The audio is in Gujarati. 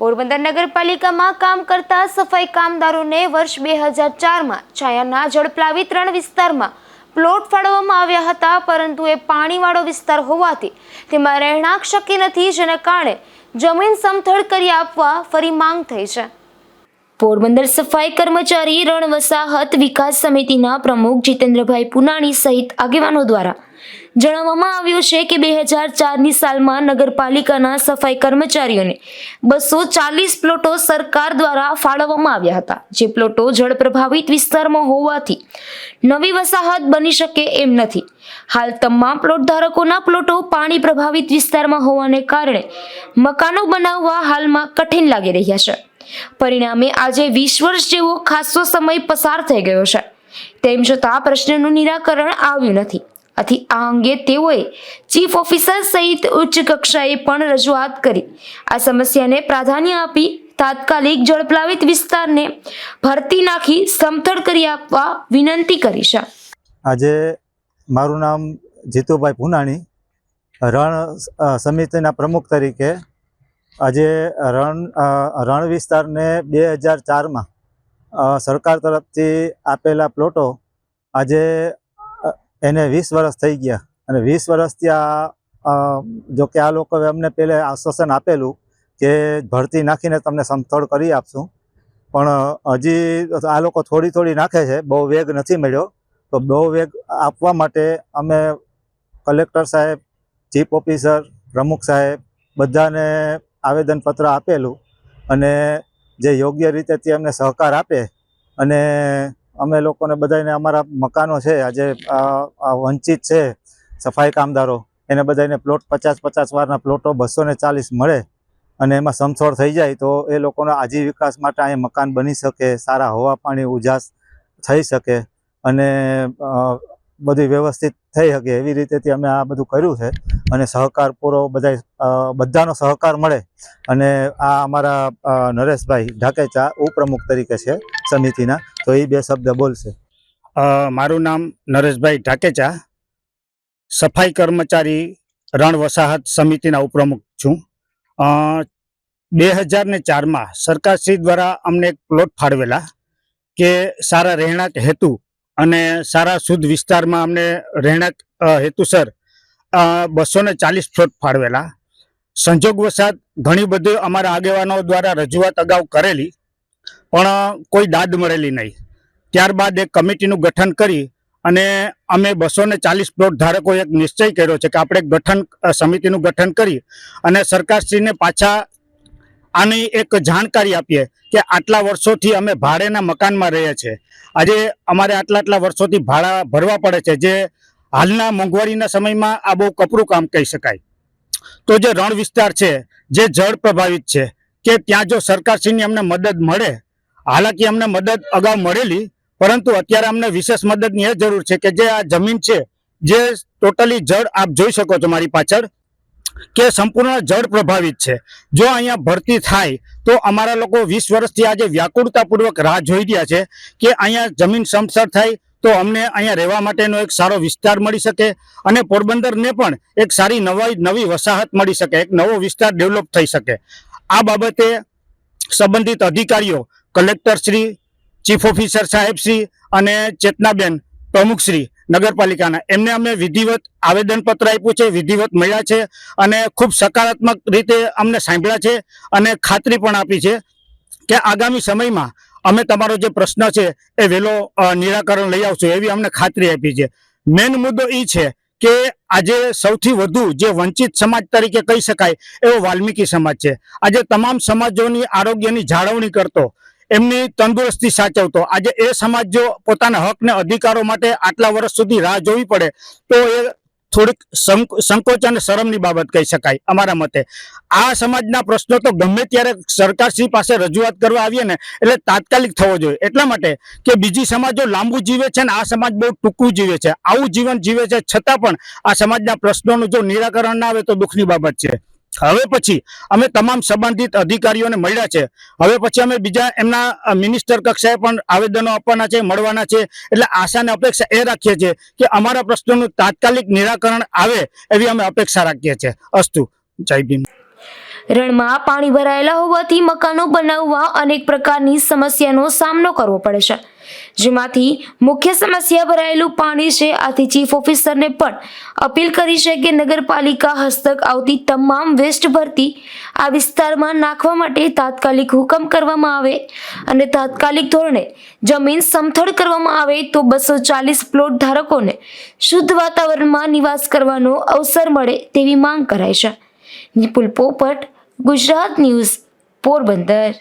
પોરબંદર નગરપાલિકામાં કામ કરતા સફાઈ કામદારોને વર્ષ બે હજાર ચારમાં છાયાના જળપ્લાવિત ત્રણ વિસ્તારમાં પ્લોટ ફાળવવામાં આવ્યા હતા, પરંતુ એ પાણીવાળો વિસ્તાર હોવાથી તેમાં રહેણાંક શક્ય નથી, જેના કારણે જમીન સમથળ કરી આપવા ફરી માંગ થઈ છે. પોરબંદર સફાઈ કર્મચારી રણ વસાહત વિકાસ સમિતિના પ્રમુખ જીતેન્દ્રભાઈ પુનાણી સહિત આગેવાનો દ્વારા જણાવવામાં આવ્યું છે કે બે હજાર ચારની સાલમાં નગરપાલિકાના સફાઈ કર્મચારીઓને બસો ચાલીસ પ્લોટો સરકાર દ્વારા ફાળવવામાં આવ્યા હતા. જે પ્લોટો જળ પ્રભાવિત વિસ્તારમાં હોવાથી નવી વસાહત બની શકે એમ નથી. હાલ તમામ પ્લોટ ધારકોના પ્લોટો પાણી પ્રભાવિત વિસ્તારમાં હોવાને કારણે મકાનો બનાવવા હાલમાં કઠિન લાગી રહ્યા છે. પરિણામે આજે વીસ વર્ષ જેવો ખાસો સમય પસાર થઈ ગયો છે. તેમ છતાં પ્રશ્નનું નિરાકરણ આવ્યું નથી. આથી આ અંગે તેઓએ ચીફ ઓફિસર સહિત ઉચ્ચ કક્ષાએ પણ રજૂઆત કરી. આ સમસ્યાને પ્રાધાન્ય આપી તાત્કાલિક જળપ્લાવિત વિસ્તારને ભરતી નાખી સમથળ કરી આપવા વિનંતી કરી છે. આજે મારું નામ જીતુભાઈ પુનાણી, રણ સમિતિના પ્રમુખ તરીકે આજે રણ રણ વિસ્તારને બે હજાર ચારમાં સરકાર તરફથી આપેલા પ્લોટો આજે એને વીસ વર્ષ થઈ ગયા. અને વીસ વર્ષથી આ જોકે આ લોકોએ અમને પહેલે આશ્વાસન આપેલું કે ભરતી નાખીને તમને સમથળ કરી આપશું. પણ હજી આ લોકો થોડી થોડી નાખે છે, બહુ વેગ નથી મળ્યો. તો બહુ વેગ આપવા માટે અમે કલેક્ટર સાહેબ, ચીફ ઓફિસર, પ્રમુખ સાહેબ, બધાને આવેદનપત્ર આપેલું અને જે યોગ્ય રીતે તે અમને સહકાર આપે અને અમે લોકોને બધાને અમારા મકાનો છે, આજે વંચિત છે સફાઈ કામદારો, એને બધાને પ્લોટ પચાસ પચાસ વારના પ્લોટો બસો ચાલીસ મળે અને એમાં સમથોડ થઈ જાય તો એ લોકોના આજીવિકાસ માટે અહીંયા મકાન બની શકે, સારા હવા પાણી, ઉજાસ થઈ શકે અને બધી વ્યવસ્થિત થઈ શકે એવી રીતેથી અમે આ બધું કર્યું છે અને સહકાર પૂરો બધા બધાનો સહકાર મળે અને આ અમારા નરેશભાઈ ઢાકેચા ઉપપ્રમુખ તરીકે છે સમિતિના, તો એ બે શબ્દ બોલશે. મારું નામ નરેશભાઈ ઢાકેચા, સફાઈ કર્મચારી રણ વસાહત સમિતિના ઉપપ્રમુખ છું. બે હજાર ને ચારમાં સરકારશ્રી દ્વારા અમને એક પ્લોટ ફાળવેલા કે સારા રહેણાંક હેતુ અને સારા શુદ્ધ વિસ્તારમાં અમને રહેણાંક હેતુસર બસો ને ચાલીસ પ્લોટ ફાળવેલા. સંજોગવશાત ઘણી બધી અમારા આગેવાનો દ્વારા રજૂઆત અગાઉ કરેલી, પણ કોઈ દાદ મળેલી નહીં. ત્યારબાદ એક કમિટીનું ગઠન કરી અને અમે બસો ને ચાલીસ પ્લોટ ધારકો એક નિશ્ચય કર્યો છે કે આપણે એક ગઠન સમિતિનું ગઠન કરી અને સરકારશ્રીને પાછા આની એક જાણકારી આપીએ કે આટલા વર્ષોથી અમે ભાડેના મકાનમાં રહીએ છીએ. આજે અમારે આટલા આટલા વર્ષોથી ભાડા ભરવા પડે છે, જે હાલના મોંઘવારીના સમયમાં આ બહુ કપરું કામ કહી શકાય. તો જે રણ વિસ્તાર છે, જે જળ પ્રભાવિત છે, કે ત્યાં જો સરકારશ્રીની અમને મદદ મળે, હાલાકી અમને મદદ અગાઉ મળેલી, પરંતુ અત્યારે અમને વિશેષ મદદની એ જરૂર છે કે જે આ જમીન છે, જે ટોટલી જળ આપ જોઈ શકો છો મારી પાછળ, કે સંપૂર્ણ જળ પ્રભાવિત છે. જો અહીંયા ભરતી થાય, તો અમારા લોકો વીસ વર્ષથી આજે વ્યાકુળતાપૂર્વક રાહ જોઈ રહ્યા છે કે અહીંયા જમીન સમસર થાય તો અમને અહીંયા રહેવા માટેનો એક સારો વિસ્તાર મળી શકે અને પોરબંદરને પણ એક સારી નવાઈ, નવી વસાહત મળી શકે, એક નવો વિસ્તાર ડેવલપ થઈ શકે. આ બાબતે સંબંધિત અધિકારીઓ કલેક્ટરશ્રી ચીફ ઓફિસર સાહેબશ્રી અને ચેતનાબેન પ્રમુખશ્રી નગરપાલિકાના, એમને અમે વિધિવત આવેદનપત્ર આપ્યું છે, વિધિવત મળ્યા છે અને ખૂબ સકારાત્મક રીતે અમને સાંભળ્યા છે અને ખાતરી પણ આપી છે કે આગામી સમયમાં અમે તમારો જે પ્રશ્ન છે એ વહેલો નિરાકરણ લઈ આવશું એવી અમને ખાતરી આપી છે. મેન મુદ્દો એ છે કે આજે સૌથી વધુ જે વંચિત સમાજ તરીકે કહી શકાય એવો વાલ્મીકી સમાજ છે. આજે તમામ સમાજોની આરોગ્યની જાળવણી કરતો, એમની તંદુરસ્તી સાચવતો, આજે એ સમાજ જો પોતાના હક ને અધિકારો માટે આટલા વર્ષ સુધી રાહ જોવી પડે, તો એ થોડીક સંક- સંકોચ અને શરમની બાબત કહી શકાય અમારા મતે. આ સમાજના પ્રશ્નો તો ગમે ત્યારે સરકારશ્રી પાસે રજૂઆત કરવા આવીએ ને, એટલે તાત્કાલિક થવો જોઈએ. એટલા માટે કે બીજી સમાજો લાંબુ જીવે છે ને આ સમાજ બહુ ટૂંકું જીવે છે. આવું જીવન જીવે છે છતાં પણ આ સમાજના પ્રશ્નોનું જો નિરાકરણ ના આવે તો દુઃખની બાબત છે. હવે પછી અમે તમામ સંબંધિત અધિકારીઓને મળ્યા છે. હવે પછી અમે બીજા એમના મિનિસ્ટર કક્ષાએ પણ આવેદનો આપવાના છે, મળવાના છે. એટલે આશા અપેક્ષા એ રાખીએ છીએ કે અમારા પ્રશ્નોનું તાત્કાલિક નિરાકરણ આવે એવી અમે અપેક્ષા રાખીએ છીએ. અસ્તુ. જય ભીમ. રણમાં પાણી ભરાયેલા હોવાથી મકાનો બનાવવા અનેક પ્રકારની સમસ્યાનો સામનો કરવો પડે છે. જેમાંથી મુખ્ય સમસ્યા ભરાયેલું પાણી છે. આથી ચીફ ઓફિસરને પણ અપીલ કરી છે કે નગરપાલિકા હસ્તક આવતી તમામ વેસ્ટ ભરતી આ વિસ્તારમાં નાખવા માટે તાત્કાલિક હુકમ કરવામાં આવે અને તાત્કાલિક ધોરણે જમીન સમથળ કરવામાં આવે તો બસો ચાલીસ પ્લોટ ધારકોને શુદ્ધ વાતાવરણમાં નિવાસ કરવાનો અવસર મળે તેવી માંગ કરાય છે. નિપુલ પોપટ, ગુજરાત ન્યૂઝ, પોરબંદર.